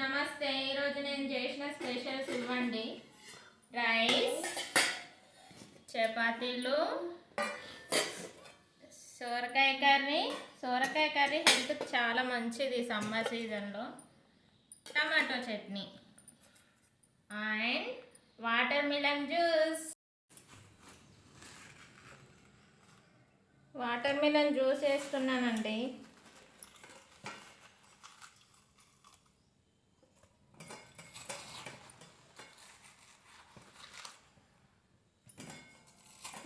నమస్తే. ఈరోజు నేను చేసిన స్పెషల్స్ ఇవ్వండి. రైస్ చపాతీలు సోరకాయ కర్రీ. సోరకాయ కర్రీ హెల్త్ చాలా మంచిది సమ్మర్ సీజన్లో. Tomato chutney. And watermelon juice. Watermelon juice వేస్తున్నానండి.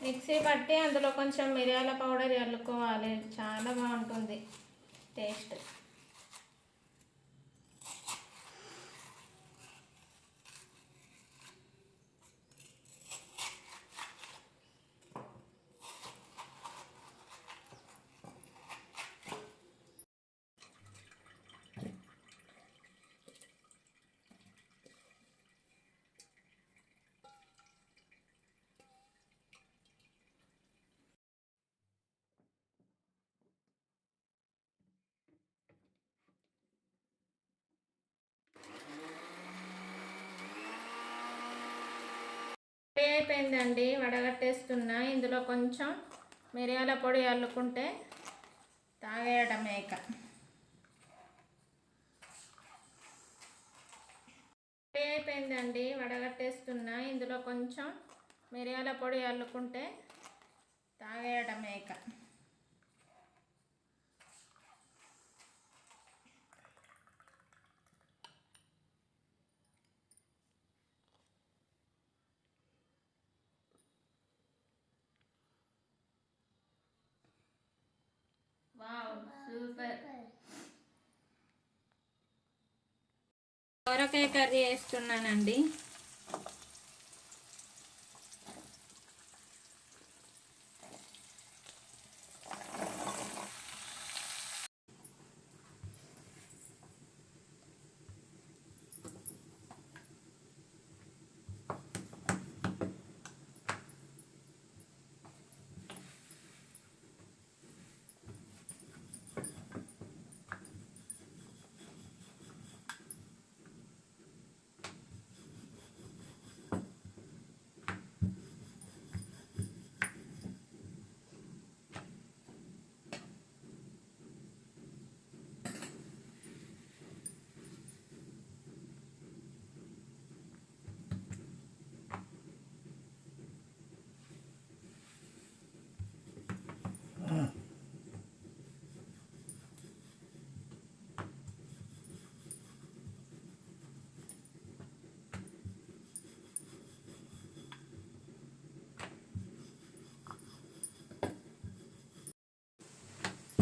మిక్సీ పట్టి అందులో కొంచెం మిరియాల పౌడర్ చల్లుకోవాలి చాలా బాగుంటుంది. టేస్ట్. అయిపోయిందండి వడగట్టేస్తున్నా. ఇందులో కొంచెం మిరియాల పొడి అల్లుకుంటే తాగేయడమే ఇక. అయిపోయిందండి వడగట్టేస్తున్నా. ఇందులో కొంచెం మిరియాల పొడి అల్లుకుంటే తాగేయడమే ఇక. సొరకాయ కర్రీ వేస్తున్నానండి.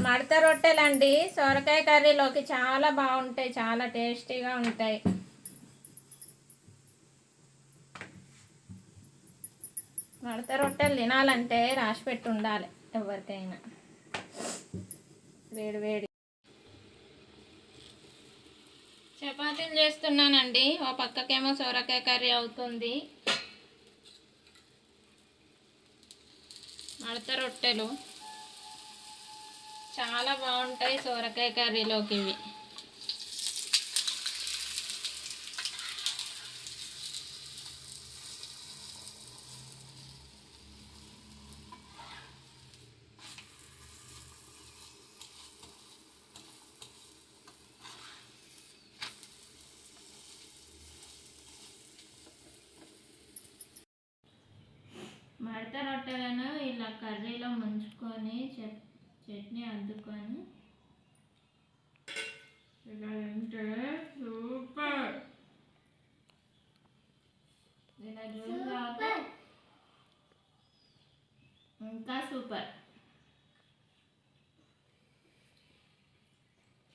మడత రొట్టెలండి. సొరకాయ కర్రీలోకి చాలా బాగుంటాయి చాలా టేస్టీగా ఉంటాయి. మడత రొట్టెలు తినాలంటే రాసి పెట్టి ఉండాలి ఎవరికైనా. వేడి వేడి. చపాతీలు చేస్తున్నానండి. ఓ పక్కకేమో సొరకాయ కర్రీ అవుతుంది. మడత రొట్టెలు. చాలా బాగుంటాయి సోరకాయ కర్రీలోకి ఇవి. మడత రొట్టెలను ఇలా కర్రీలో ముంచుకొని చెప్ చట్నీ అద్దుకొని ఇలా తింటే సూపర్. ఇలా తాగితే ఇంకా సూపర్.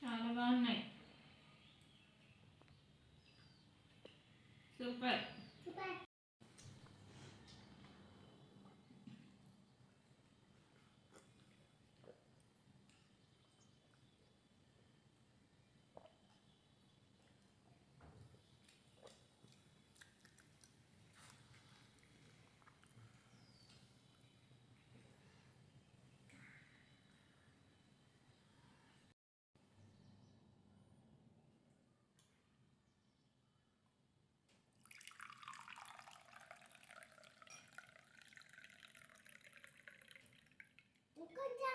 చాలా బాగున్నాయి. సూపర్. Good job.